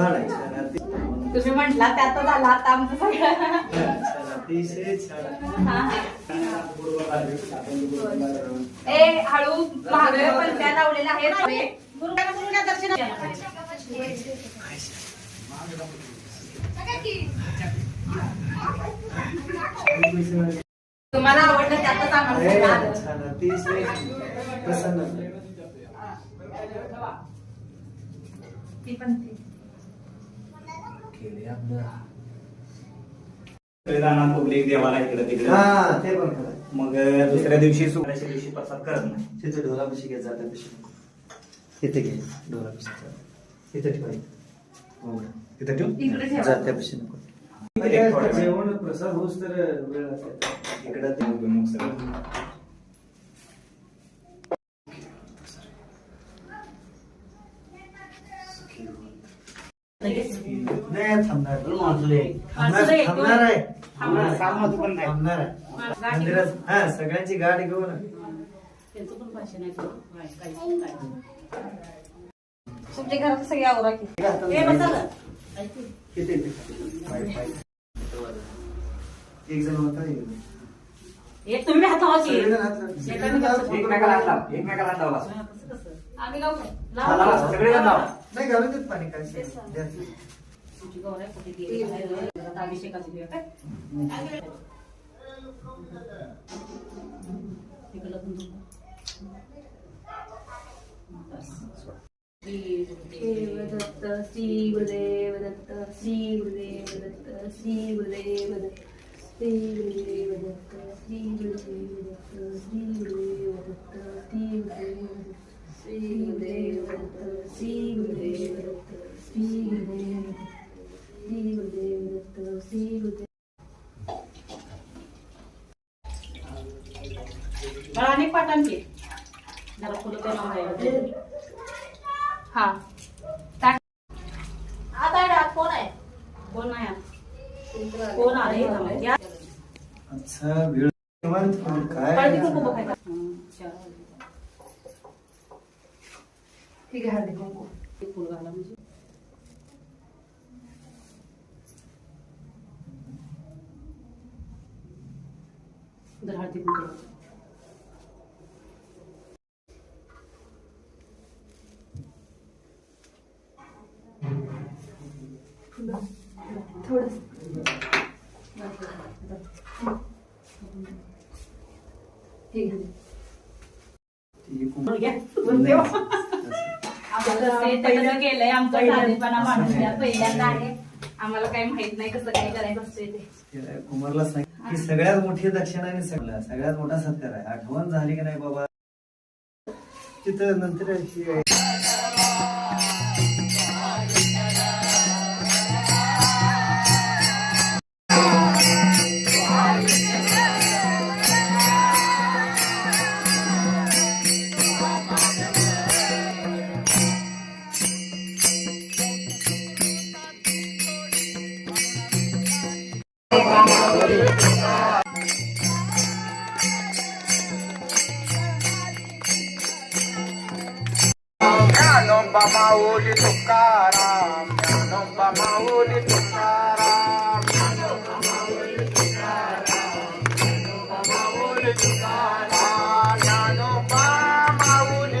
छान आहे छान अति- तुम्ही म्हटला त्यातच आला आता आमचं सगळं छान अतिशय छान. ए हळू महागडे पण त्या लावलेल्या आहेत तुम्हाला आवडलं त्यातच आम्हाला अरे, सगळं आलं. छान अतिशय प्रसन्न ती पण ती. केले आपलं जाणार पब्लिक देवाला इकडे तिकडे हा ते पण खरं. मग दुसऱ्या दिवशी सुकऱ्याच्या दिवशी प्रसाद करत नाही तिथे ढोलापाशी घे जाता पिशी इथे घे. हो. तिथं ठेवू इकडे ठेवा. जात्यापाशी नको एक थोडं- जेवण प्रसाद होस तर वेळ असेल इकडं ते मग सगळं. लगेच. नाही थांबणार थांबणार थांबणार आहे. थांबणार आहे. हा सगळ्यांची गाडी घेऊ ना. एक जण होता एक एकमेकाला हात एकमेकाला नाही घालून देत पाणी काय अभिषेकाची काय? दत्त श्री गुरुदेव दत्त श्री गुरुदेव दत्त श्री गुरुदेव दत्त श्री गुरुदेव दत्त श्री गुरुदेव दत्त श्री गुरुदेव दत्त श्री गुरुदेव दत्त श्री गुरुदेव दत्त श्री गुरुदेव दत्त श्री गुरुदेव दत्त श्री गुरुदेव दत्त श्री गुरुदेव मला अनेक पाठांची जरा फुलं आहे हा. आता कोण आहे? कोण आहे कोण आहे या. अच्छा वेळ काय? ठीक आहे हळदी कुंकू. फुल घाला म्हणजे. जर हळदी कुंकू केलंय आमचा साधेपणा माणूस पहिल्यांदा आहे. आम्हाला काही माहीत नाही कसं काय करायचं असते ते. कुमारला ही की सगळ्यात मोठी दक्षिणाने सगळं सगळ्यात मोठा सत्कार आहे. आठवण झाली की नाही बाबा? तिथं नंतर Mauli Tukaram Yanumba Tukaram Yanumba Mauli Tukaram Yanumba Mauli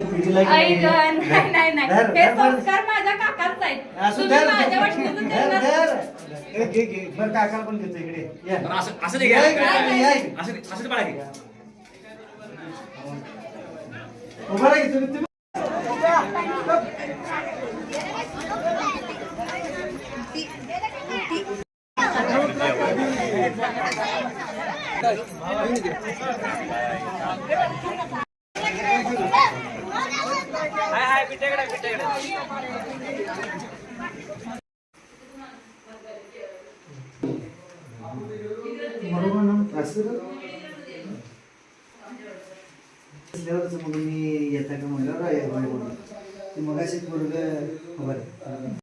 नाही नाही नाही हे संस्कार माझ्या काकाच आहेत. असू तुम्ही माझ्या वाटणीचं त्यांना- बरं काकाला पण घेतो इकडे. ये. असं असं नाही घ्या. असं नाही- असं पाडा घ्या. उभं राहा की तुम्ही तुम्ही. मी येता का म्हणल्यावर आहे, होय म्हणून. ते मगाशी पोरगं- बरं.